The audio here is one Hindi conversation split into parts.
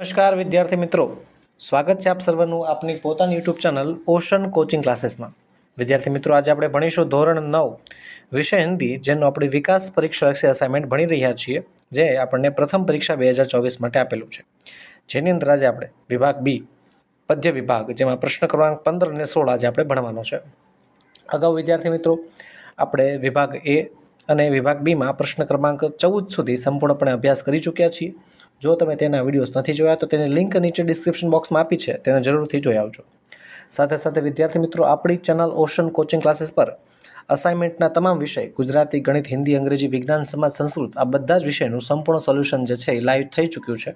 નમસ્કાર, વિદ્યાર્થી મિત્રો. સ્વાગત છે આપ સર્વનું આપની પોતાની યુટ્યુબ ચેનલ ઓશન કોચિંગ ક્લાસીસમાં. વિદ્યાર્થી મિત્રો, આજે આપણે ભણીશું ધોરણ નવ વિષય હિન્દી, જેનું આપણે વિકાસ પરીક્ષા લક્ષી અસાઇનમેન્ટ ભણી રહ્યા છીએ, જે આપણને પ્રથમ પરીક્ષા બે હજાર ચોવીસ માટે આપેલું છે. જેની અંદર આજે આપણે વિભાગ બી, પદ્ય વિભાગ, જેમાં પ્રશ્ન ક્રમાંક પંદર અને સોળ આજે આપણે ભણવાનો છે. અગાઉ વિદ્યાર્થી મિત્રો, આપણે વિભાગ એ અને વિભાગ બીમાં પ્રશ્ન ક્રમાંક ચૌદ સુધી સંપૂર્ણપણે અભ્યાસ કરી ચૂક્યા છીએ. જો તમે તેના વિડીયોઝ નથી જોયા, તો તેની લિંક નીચે ડિસ્ક્રિપ્શન બોક્સમાં આપી છે. તેને જરૂરથી જોઈ આવજો. સાથે સાથે વિદ્યાર્થી મિત્રો, આપણી ચેનલ ઓશન કોચિંગ ક્લાસીસ પર અસાઇનમેન્ટના તમામ વિષય, ગુજરાતી, ગણિત, હિન્દી, અંગ્રેજી, વિજ્ઞાન, સમાજ, સંસ્કૃત, આ બધા જ વિષયનું સંપૂર્ણ સોલ્યુશન જે છે એ લાઈવ થઈ ચૂક્યું છે.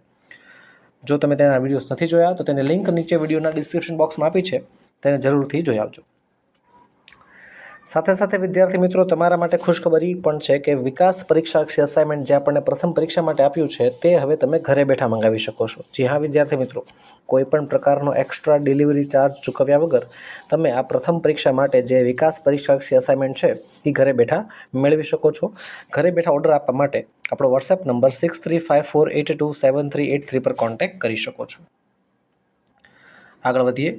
જો તમે તેના વિડીયોઝ નથી જોયા, તો તેને લિંક નીચે વિડીયોના ડિસ્ક્રિપ્શન બોક્સમાં આપી છે. તેને જરૂરથી જોઈ આવજો. સાથે સાથે વિદ્યાર્થી મિત્રો, તમારા માટે ખુશખબરી પણ છે કે વિકાસ પરીક્ષા લક્ષી અસાઇનમેન્ટ જે આપણને પ્રથમ પરીક્ષા માટે આપ્યું છે, તે હવે તમે ઘરે બેઠા મંગાવી શકો છો. જી હા, વિદ્યાર્થી મિત્રો, કોઈ પણ પ્રકારનો એક્સ્ટ્રા ડિલિવરી ચાર્જ ચૂકવ્યા વગર તમે આ પ્રથમ પરીક્ષા માટે જે વિકાસ પરીક્ષા લક્ષી અસાઇનમેન્ટ છે એ ઘરે બેઠા મેળવી શકો છો. ઘરે બેઠા ઓર્ડર આપવા માટે આપણો WhatsApp number six three five four eight two seven three eight three પર કોન્ટેક્ટ કરી શકો છો. આગળ વધીએ.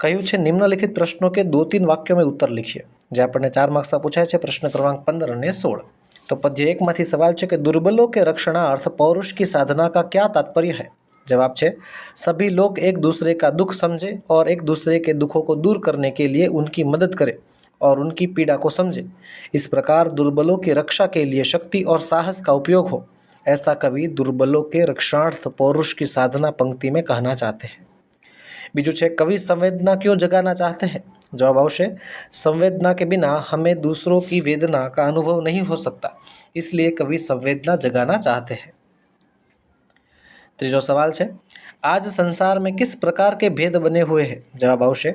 કહ્યું છે નિમ્નલિખિત प्रश्नों के दो तीन वाक्यों में उत्तर लिखिए જે આપણને ચાર માર્ક્સમાં પૂછાય છે પ્રશ્ન ક્રમાંક પંદર અને સોળ તો પદ્ય એકમાંથી સવાલ છે કે दुर्बलों के रक्षणार्थ पौरुष की साधना का क्या तात्पर्य है जवाब છે सभी लोग एक दूसरे का दुख समझे और एक दूसरे के दुखों को दूर करने के लिए उनकी मदद करें और उनकी पीड़ा को समझे इस प्रकार दुर्बलों की रक्षा के लिए शक्ति और साहस का उपयोग हो ऐसा कवि दुर्बलों के रक्षार्थ पौरुष की साधना पंक्ति में कहना चाहते हैं બીજું છે કવિ संवेदना क्यों जगाना चाहते हैं जवाब आवश्य संवेदना के बिना हमें दूसरों की वेदना का अनुभव नहीं हो सकता इसलिए कवि संवेदना जगाना चाहते हैं ત્રીજો સવાલ છે आज संसार में किस प्रकार के भेद बने हुए हैं जवाब आवश्य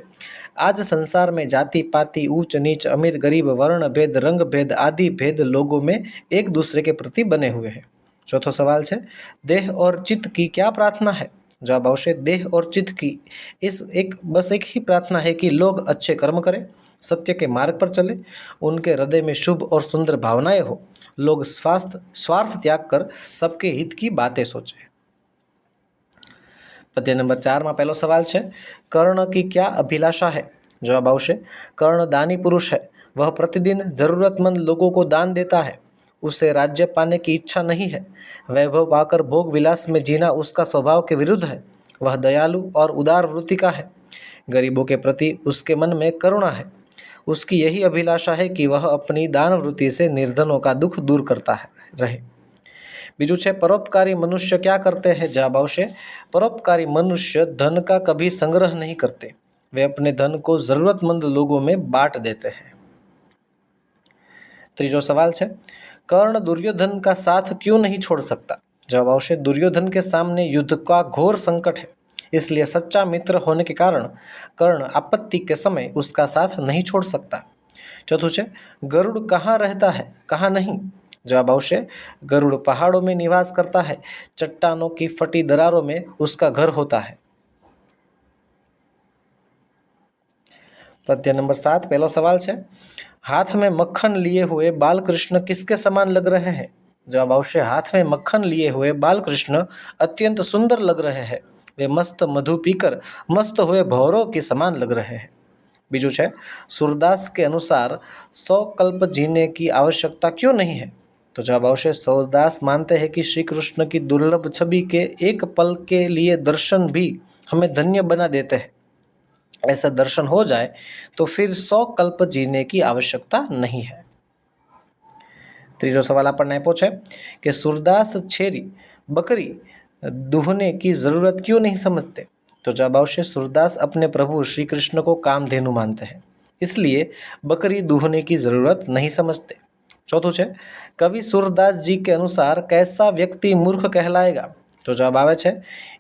आज संसार में जाति पाति ऊंच नीच अमीर गरीब वर्ण भेद रंग भेद आदि भेद लोगों में एक दूसरे के प्रति बने हुए हैं चौथो सवाल है देह और चित्त की क्या प्रार्थना है जवाब अवश्य देह और चित्त की इस एक, बस एक ही प्रार्थना है कि लोग अच्छे कर्म करें, सत्य के मार्ग पर चले, उनके हृदय में शुभ और सुंदर भावनाएँ हो। लोग स्वास्थ्य, स्वार्थ त्याग कर सबके हित की बातें सोचें। पद्य नंबर चार में पहला सवाल है कर्ण की क्या अभिलाषा है? जवाब आवश्य कर्ण दानी पुरुष है। वह प्रतिदिन जरूरतमंद लोगों को दान देता है। उसे राज्य पाने की इच्छा नहीं है वैभव पाकर भोग विलास में जीना उसका स्वभाव के विरुद्ध है वह दयालु और उदार वृत्ति का है गरीबों के प्रति उसके मन में करुणा है उसकी यही अभिलाषा है कि वह अपनी दान वृत्ति से निर्धनों का दुख दूर करता है रहे બીજું છે પરોપકારી મનુષ્ય क्या करते हैं जवाब આવશે परोपकारी मनुष्य धन का कभी संग्रह नहीं करते वे अपने धन को जरूरतमंद लोगों में बांट देते हैं ત્રીજો સવાલ છે कर्ण दुर्योधन का साथ क्यों नहीं छोड़ सकता जवाब आवश्य दुर्योधन के सामने युद्ध का घोर संकट है इसलिए सच्चा मित्र होने के कारण कर्ण आपत्ति के समय उसका साथ नहीं छोड़ सकता चौथું છે गरुड़ कहाँ रहता है कहाँ नहीं जवाब आवश्य गरुड़ पहाड़ों में निवास करता है चट्टानों की फटी दरारों में उसका घर होता है पद्य नंबर सात, पहला सवाल है हाथ में मक्खन लिए हुए बाल कृष्ण किसके समान लग रहे हैं? जवाब अवश्य हाथ में मक्खन लिए हुए बाल कृष्ण अत्यंत सुंदर लग रहे हैं। वे मस्त मधु पीकर, मस्त हुए भौरों के समान लग रहे हैं। बीजू है सूरदास के अनुसार सौ कल्प जीने की आवश्यकता क्यों नहीं है? तो जवाब अवश्य सूरदास मानते हैं कि श्री कृष्ण की दुर्लभ छवि के एक पल के लिए दर्शन भी हमें धन्य बना देते हैं। ऐसा दर्शन हो जाए तो फिर सौ कल्प जीने की आवश्यकता नहीं है ત્રીજો સવાલ આપણને આપ્યો છે કે સુરદાસ છેરી બકરી दूहने की ज़रूरत क्यों नहीं समझते तो जवाब आवश्य सूरदास अपने प्रभु श्री कृष्ण को कामधेनु मानते हैं इसलिए बकरी दूहने की ज़रूरत नहीं समझते चौथું છે કવિ सूरदास जी के अनुसार कैसा व्यक्ति मूर्ख कहलाएगा तो जवाब आवे છે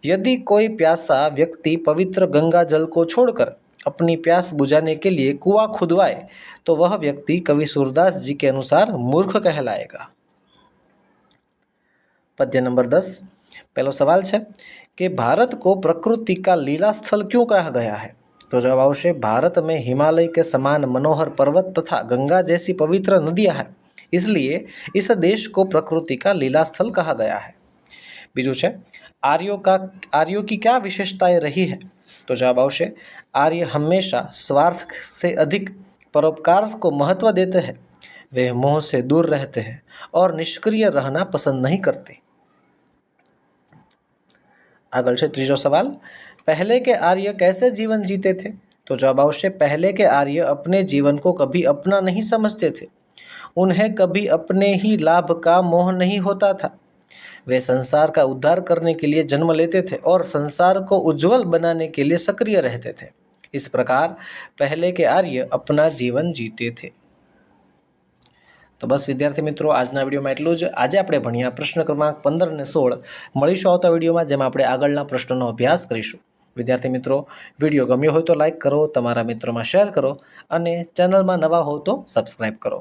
यदि कोई प्यासा व्यक्ति पवित्र गंगा जल को छोड़कर अपनी प्यास बुझाने के लिए कुआं खुदवाए तो वह व्यक्ति कवि सूरदास जी के अनुसार मूर्ख कहलाएगा पद्य नंबर दस पहला सवाल है कि भारत को प्रकृति का लीला स्थल क्यों कहा गया है तो जवाब आवश्य भारत में हिमालय के समान मनोहर पर्वत तथा गंगा जैसी पवित्र नदियां हैं इसलिए इस देश को प्रकृति का लीला स्थल कहा गया है બીજું છે आर्यों का आर्यों की क्या विशेषताएं रही है तो जवाब आवश्य आर्य हमेशा स्वार्थ से अधिक परोपकार को महत्व देते हैं वे मोह से दूर रहते हैं और निष्क्रिय रहना पसंद नहीं करते આગળ છે ત્રીજો સવાલ पहले के आर्य कैसे जीवन जीते थे तो जवाब आवश्य पहले के आर्य अपने जीवन को कभी अपना नहीं समझते थे उन्हें कभी अपने ही लाभ का मोह नहीं होता था वे संसार का उद्धार करने के लिए जन्म लेते थे और संसार को उज्जवल बनाने के लिए सक्रिय रहते थे इस प्रकार पहले के आर्य अपना जीवन जीते थे તો બસ વિદ્યાર્થી મિત્રો આજના વિડીયોમાં એટલું જ આજે આપણે ભણ્યા પ્રશ્ન ક્રમાંક પંદર અને સોળ મળીશું આવતા વિડીયોમાં જેમાં આપણે આગળના પ્રશ્નોનો અભ્યાસ કરીશું વિદ્યાર્થી મિત્રો વિડીયો ગમ્યો હોય તો લાઈક કરો તમારા મિત્રોમાં શેર કરો અને ચેનલમાં નવા હો તો સબસ્ક્રાઈબ કરો